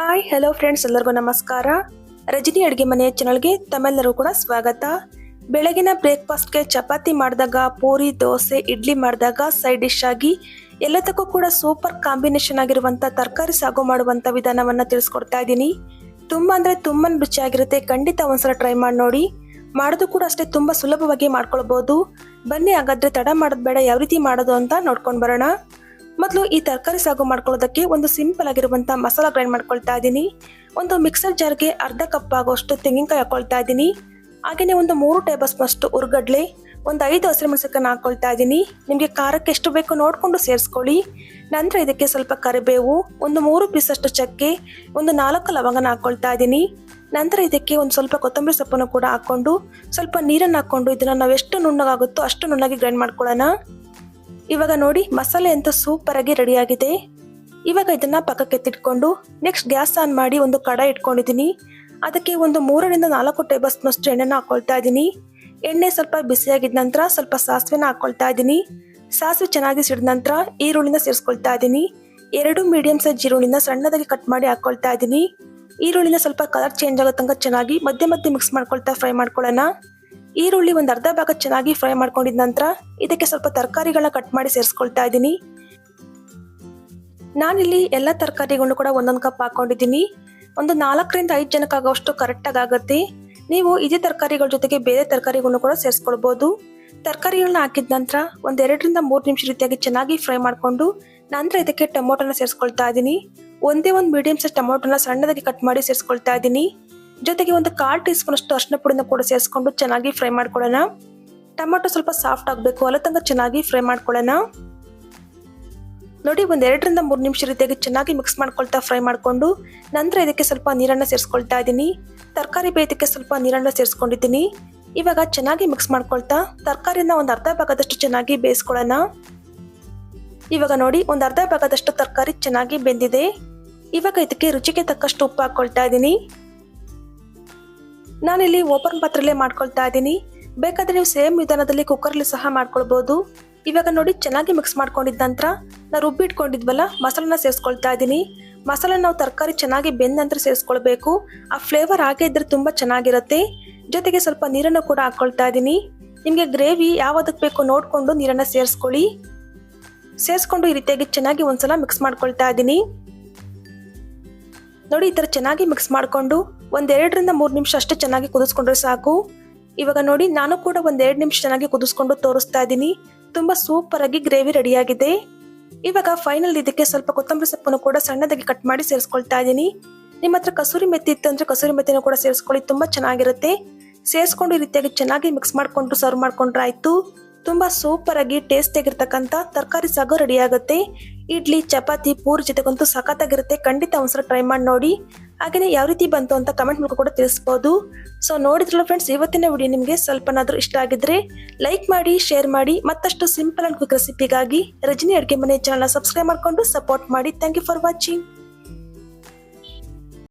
Hi hello friends ಎಲ್ಲರಿಗೂ ನಮಸ್ಕಾರ. ರಜನಿ ಅಡುಗೆ ಮನೆಯ ಚಾನಲ್ಗೆ ತಮ್ಮೆಲ್ಲರೂ ಕೂಡ ಸ್ವಾಗತ. ಬೆಳಗಿನ ಬ್ರೇಕ್ಫಾಸ್ಟ್ಗೆ ಚಪಾತಿ ಮಾಡಿದಾಗ, ಪೂರಿ, ದೋಸೆ, ಇಡ್ಲಿ ಮಾಡಿದಾಗ ಸೈಡ್ ಡಿಶ್ ಆಗಿ ಎಲ್ಲದಕ್ಕೂ ಕೂಡ ಸೂಪರ್ ಕಾಂಬಿನೇಷನ್ ಆಗಿರುವಂಥ ತರಕಾರಿ ಸಾಗು ಮಾಡುವಂಥ ವಿಧಾನವನ್ನು ತಿಳಿಸ್ಕೊಡ್ತಾ ಇದ್ದೀನಿ. ತುಂಬ ಅಂದರೆ ತುಂಬ ರುಚಿಯಾಗಿರುತ್ತೆ. ಖಂಡಿತ ಒಂದ್ಸಲ ಟ್ರೈ ಮಾಡಿ ನೋಡಿ. ಮಾಡೋದು ಕೂಡ ಅಷ್ಟೇ ತುಂಬ ಸುಲಭವಾಗಿ ಮಾಡ್ಕೊಳ್ಬೋದು. ಬನ್ನಿ, ಹಾಗಾದರೆ ತಡ ಮಾಡೋದು ಬೇಡ. ಯಾವ ರೀತಿ ಮಾಡೋದು ಅಂತ ನೋಡ್ಕೊಂಡು ಬರೋಣ. ಮೊದಲು ಈ ತರಕಾರಿ ಸಾಗು ಮಾಡ್ಕೊಳ್ಳೋದಕ್ಕೆ ಒಂದು ಸಿಂಪಲ್ ಆಗಿರುವಂಥ ಮಸಾಲ ಗ್ರೈಂಡ್ ಮಾಡ್ಕೊಳ್ತಾ ಇದ್ದೀನಿ. ಒಂದು ಮಿಕ್ಸರ್ ಜಾರ್ಗೆ ಅರ್ಧ ಕಪ್ ಆಗೋಷ್ಟು ತೆಂಗಿನಕಾಯಿ ಹಾಕೊಳ್ತಾ ಇದ್ದೀನಿ. ಹಾಗೆಯೇ ಒಂದು ಮೂರು ಟೇಬಲ್ ಸ್ಪೂನ್ ಅಷ್ಟು ಉರ್ಗಡ್ಲೆ, ಒಂದು ಐದು ಹಸಿರು ಮೆಣಸಿನಕಾಯಿ ಹಾಕೊಳ್ತಾ ಇದ್ದೀನಿ. ನಿಮಗೆ ಖಾರಕ್ಕೆ ಎಷ್ಟು ಬೇಕು ನೋಡಿಕೊಂಡು ಸೇರಿಸ್ಕೊಳ್ಳಿ. ನಂತರ ಇದಕ್ಕೆ ಸ್ವಲ್ಪ ಕರಿಬೇವು, ಒಂದು ಮೂರು ಪೀಸಷ್ಟು ಚಕ್ಕೆ, ಒಂದು ನಾಲ್ಕು ಲವಂಗನ ಹಾಕೊಳ್ತಾ ಇದ್ದೀನಿ. ನಂತರ ಇದಕ್ಕೆ ಒಂದು ಸ್ವಲ್ಪ ಕೊತ್ತಂಬರಿ ಸೊಪ್ಪನ್ನು ಕೂಡ ಹಾಕ್ಕೊಂಡು ಸ್ವಲ್ಪ ನೀರನ್ನು ಹಾಕ್ಕೊಂಡು ಇದನ್ನು ನಾವು ಎಷ್ಟು ನುಣ್ಣಗಾಗುತ್ತೋ ಅಷ್ಟು ನುಣ್ಣಗೆ ಗ್ರೈಂಡ್ ಮಾಡ್ಕೊಳ್ಳೋಣ. ಇವಾಗ ನೋಡಿ ಮಸಾಲೆ ಅಂತ ಸೂಪರ್ ಆಗಿ ರೆಡಿ ಆಗಿದೆ. ಇವಾಗ ಇದನ್ನ ಪಕ್ಕಕ್ಕೆ ಎತ್ತಿಟ್ಕೊಂಡು ನೆಕ್ಸ್ಟ್ ಗ್ಯಾಸ್ ಆನ್ ಮಾಡಿ ಒಂದು ಕಡ ಇಟ್ಕೊಂಡಿದ್ದೀನಿ. ಅದಕ್ಕೆ ಒಂದು ಮೂರರಿಂದ ನಾಲ್ಕು ಟೇಬಲ್ ಸ್ಪೂನ್ ಅಷ್ಟು ಎಣ್ಣೆನ ಹಾಕೊಳ್ತಾ ಇದ್ದೀನಿ. ಎಣ್ಣೆ ಸ್ವಲ್ಪ ಬಿಸಿಯಾಗಿದ ನಂತರ ಸ್ವಲ್ಪ ಸಾಸಿವೆನ ಹಾಕೊಳ್ತಾ ಇದ್ದೀನಿ. ಸಾಸಿವೆ ಚೆನ್ನಾಗಿ ಸಿಡಿದ ನಂತರ ಈರುಳ್ಳಿನ ಸೇರಿಸ್ಕೊಳ್ತಾ ಇದ್ದೀನಿ. ಎರಡು ಮೀಡಿಯಂ ಸೈಜ್ ಈರುಳ್ಳಿನ ಸಣ್ಣದಾಗಿ ಕಟ್ ಮಾಡಿ ಹಾಕೊಳ್ತಾ ಇದ್ದೀನಿ. ಈರುಳ್ಳಿನ ಸ್ವಲ್ಪ ಕಲರ್ ಚೇಂಜ್ ಆಗೋ ತನಕ ಚೆನ್ನಾಗಿ ಮಧ್ಯೆ ಮಧ್ಯೆ ಮಿಕ್ಸ್ ಮಾಡ್ಕೊಳ್ತಾ ಫ್ರೈ ಮಾಡ್ಕೊಳ್ಳೋಣ. ಈರುಳ್ಳಿ ಒಂದು ಅರ್ಧ ಭಾಗ ಚೆನ್ನಾಗಿ ಫ್ರೈ ಮಾಡ್ಕೊಂಡಿದ ನಂತರ ಇದಕ್ಕೆ ಸ್ವಲ್ಪ ತರಕಾರಿಗಳನ್ನ ಕಟ್ ಮಾಡಿ ಸೇರಿಸ್ಕೊಳ್ತಾ ಇದ್ದೀನಿ. ನಾನಿಲ್ಲಿ ಎಲ್ಲ ತರಕಾರಿಗಳನ್ನು ಕೂಡ ಒಂದೊಂದು ಕಪ್ ಹಾಕೊಂಡಿದ್ದೀನಿ. ಒಂದು ನಾಲ್ಕರಿಂದ ಐದು ಜನಕ್ಕಾಗೋಷ್ಟು ಕರೆಕ್ಟಾಗಿ ಆಗುತ್ತೆ. ನೀವು ಇದೇ ತರಕಾರಿಗಳ ಜೊತೆಗೆ ಬೇರೆ ತರಕಾರಿಗಳನ್ನು ಕೂಡ ಸೇರಿಸ್ಕೊಳ್ಬೋದು. ತರಕಾರಿಗಳನ್ನ ಹಾಕಿದ ನಂತರ ಒಂದು ಎರಡರಿಂದ ಮೂರು ನಿಮಿಷ ರೀತಿಯಾಗಿ ಚೆನ್ನಾಗಿ ಫ್ರೈ ಮಾಡಿಕೊಂಡು ನಂತರ ಇದಕ್ಕೆ ಟೊಮೊಟೊನ ಸೇರಿಸ್ಕೊಳ್ತಾ ಇದ್ದೀನಿ. ಒಂದೇ ಒಂದು ಮೀಡಿಯಮ್ ಸೈಜ್ ಟೊಮೊಟೊನ ಸಣ್ಣದಾಗಿ ಕಟ್ ಮಾಡಿ ಸೇರಿಸ್ಕೊಳ್ತಾ ಇದ್ದೀನಿ. ಜೊತೆಗೆ ಒಂದು ಕಾಲು ಟೀ ಸ್ಪೂನ್ ಅಷ್ಟು ಅರ್ಶಿನ ಪುಡಿನ ಕೂಡ ಸೇರಿಸ್ಕೊಂಡು ಚೆನ್ನಾಗಿ ಫ್ರೈ ಮಾಡ್ಕೊಳ್ಳೋಣ. ಟೊಮೊಟೊ ಸ್ವಲ್ಪ ಸಾಫ್ಟ್ ಆಗಬೇಕು, ಅಲ್ಲ ತನಕ ಚೆನ್ನಾಗಿ ಫ್ರೈ ಮಾಡ್ಕೊಳ್ಳೋಣ. ನೋಡಿ, ಒಂದು ಎರಡರಿಂದ ಮೂರು ನಿಮಿಷ ರೀತಿಯಾಗಿ ಚೆನ್ನಾಗಿ ಮಿಕ್ಸ್ ಮಾಡ್ಕೊಳ್ತಾ ಫ್ರೈ ಮಾಡಿಕೊಂಡು ನಂತರ ಇದಕ್ಕೆ ಸ್ವಲ್ಪ ನೀರನ್ನು ಸೇರಿಸ್ಕೊಳ್ತಾ ಇದ್ದೀನಿ ತರಕಾರಿ ಬೇಯದಕ್ಕೆ ಸ್ವಲ್ಪ ನೀರನ್ನು ಸೇರಿಸ್ಕೊಂಡಿದ್ದೀನಿ. ಇವಾಗ ಚೆನ್ನಾಗಿ ಮಿಕ್ಸ್ ಮಾಡ್ಕೊಳ್ತಾ ತರಕಾರಿನ ಒಂದು ಅರ್ಧ ಭಾಗದಷ್ಟು ಚೆನ್ನಾಗಿ ಬೇಯಿಸ್ಕೊಳ್ಳೋಣ. ಇವಾಗ ನೋಡಿ, ಒಂದು ಅರ್ಧ ಭಾಗದಷ್ಟು ತರಕಾರಿ ಚೆನ್ನಾಗಿ ಬೆಂದಿದೆ. ಇವಾಗ ಇದಕ್ಕೆ ರುಚಿಗೆ ತಕ್ಕಷ್ಟು ಉಪ್ಪು ಹಾಕ್ಕೊಳ್ತಾ ಇದ್ದೀನಿ ನಾನಿಲ್ಲಿ ಓಪನ್ ಪಾತ್ರೆಲ್ಲೇ ಮಾಡ್ಕೊಳ್ತಾ ಇದ್ದೀನಿ. ಬೇಕಾದ್ರೆ ನೀವು ಸೇಮ್ ವಿಧಾನದಲ್ಲಿ ಕುಕ್ಕರ್ಲಿ ಸಹ ಮಾಡ್ಕೊಳ್ಬೋದು. ಇವಾಗ ನೋಡಿ ಚೆನ್ನಾಗಿ ಮಿಕ್ಸ್ ಮಾಡ್ಕೊಂಡಿದ್ದ ನಂತರ ನಾವು ರುಬ್ಬಿ ಇಟ್ಕೊಂಡಿದ್ವಲ್ಲ, ಮಸಾಲನ ಸೇರಿಸ್ಕೊಳ್ತಾ ಇದ್ದೀನಿ. ಮಸಾಲ ನಾವು ತರಕಾರಿ ಚೆನ್ನಾಗಿ ಬೆಂದ ನಂತರ ಸೇರಿಸ್ಕೊಳ್ಬೇಕು. ಆ ಫ್ಲೇವರ್ ಹಾಗೆ ಇದ್ರೆ ತುಂಬ ಚೆನ್ನಾಗಿರುತ್ತೆ. ಜೊತೆಗೆ ಸ್ವಲ್ಪ ನೀರನ್ನು ಕೂಡ ಹಾಕ್ಕೊಳ್ತಾ ಇದ್ದೀನಿ. ನಿಮಗೆ ಗ್ರೇವಿ ಯಾವುದಕ್ಕೆ ಬೇಕು ನೋಡಿಕೊಂಡು ನೀರನ್ನು ಸೇರಿಸ್ಕೊಳ್ಳಿ. ಸೇರಿಸ್ಕೊಂಡು ಈ ರೀತಿಯಾಗಿ ಚೆನ್ನಾಗಿ ಒಂದ್ಸಲ ಮಿಕ್ಸ್ ಮಾಡ್ಕೊಳ್ತಾ ಇದ್ದೀನಿ. ನೋಡಿ ಈ ಥರ ಚೆನ್ನಾಗಿ ಮಿಕ್ಸ್ ಮಾಡಿಕೊಂಡು ಒಂದೆರಡರಿಂದ ಮೂರು ನಿಮಿಷ ಅಷ್ಟೇ ಚೆನ್ನಾಗಿ ಕುದಿಸ್ಕೊಂಡ್ರೆ ಸಾಕು. ಇವಾಗ ನೋಡಿ, ನಾನು ಕೂಡ ಒಂದೆರಡು ನಿಮಿಷ ಚೆನ್ನಾಗಿ ಕುದಿಸ್ಕೊಂಡು ತೋರಿಸ್ತಾ ಇದ್ದೀನಿ. ತುಂಬ ಸೂಪರ್ ಆಗಿ ಗ್ರೇವಿ ರೆಡಿಯಾಗಿದೆ ಇವಾಗ ಫೈನಲ್ ಇದಕ್ಕೆ ಸ್ವಲ್ಪ ಕೊತ್ತಂಬರಿ ಸೊಪ್ಪನ್ನು ಕೂಡ ಸಣ್ಣದಾಗಿ ಕಟ್ ಮಾಡಿ ಸೇರಿಸ್ಕೊಳ್ತಾ ಇದ್ದೀನಿ. ನಿಮ್ಮ ಹತ್ರ ಕಸೂರಿ ಮೆತ್ತಿ ಇತ್ತು ಅಂದರೆ ಕಸೂರಿ ಮೆತ್ತಿನೂ ಕೂಡ ಸೇರಿಸ್ಕೊಳ್ಳಿ, ತುಂಬ ಚೆನ್ನಾಗಿರುತ್ತೆ. ಸೇರಿಸ್ಕೊಂಡು ಈ ರೀತಿಯಾಗಿ ಚೆನ್ನಾಗಿ ಮಿಕ್ಸ್ ಮಾಡಿಕೊಂಡು ಸರ್ವ್ ಮಾಡಿಕೊಂಡ್ರೆ ಆಯಿತು. ತುಂಬ ಸೂಪರ್ ಆಗಿ ಟೇಸ್ಟ್ ಆಗಿರ್ತಕ್ಕಂಥ ತರಕಾರಿ ಸಾಗು ರೆಡಿ ಆಗುತ್ತೆ. ಇಡ್ಲಿ, ಚಪಾತಿ, ಪೂರಿ ಜೊತೆಗಂತೂ ಸಖತ್ತಾಗಿರುತ್ತೆ. ಖಂಡಿತ ಒಂದ್ಸಲ ಟ್ರೈ ಮಾಡಿ ನೋಡಿ. ಹಾಗೆಯೇ ಯಾವ ರೀತಿ ಬಂತು ಅಂತ ಕಮೆಂಟ್ ಮೂಲಕ ಕೂಡ ತಿಳಿಸ್ಬೋದು. ಸೊ ನೋಡಿದ್ರಲ್ಲ ಫ್ರೆಂಡ್ಸ್ ಇವತ್ತಿನ ವಿಡಿಯೋ ನಿಮಗೆ ಸ್ವಲ್ಪನಾದರೂ ಇಷ್ಟ ಆಗಿದ್ರೆ ಲೈಕ್ ಮಾಡಿ ಶೇರ್ ಮಾಡಿ, ಮತ್ತಷ್ಟು ಸಿಂಪಲ್ ಅಂಡ್ ಕ್ವಿಕ್ ರೆಸಿಪಿಗಾಗಿ ರಜನಿ ಅಡುಗೆ ಮನೆ ಚಾನಲ್ ಸಬ್ಸ್ಕ್ರೈಬ್ ಮಾಡಿಕೊಂಡು ಸಪೋರ್ಟ್ ಮಾಡಿ. Thank you for watching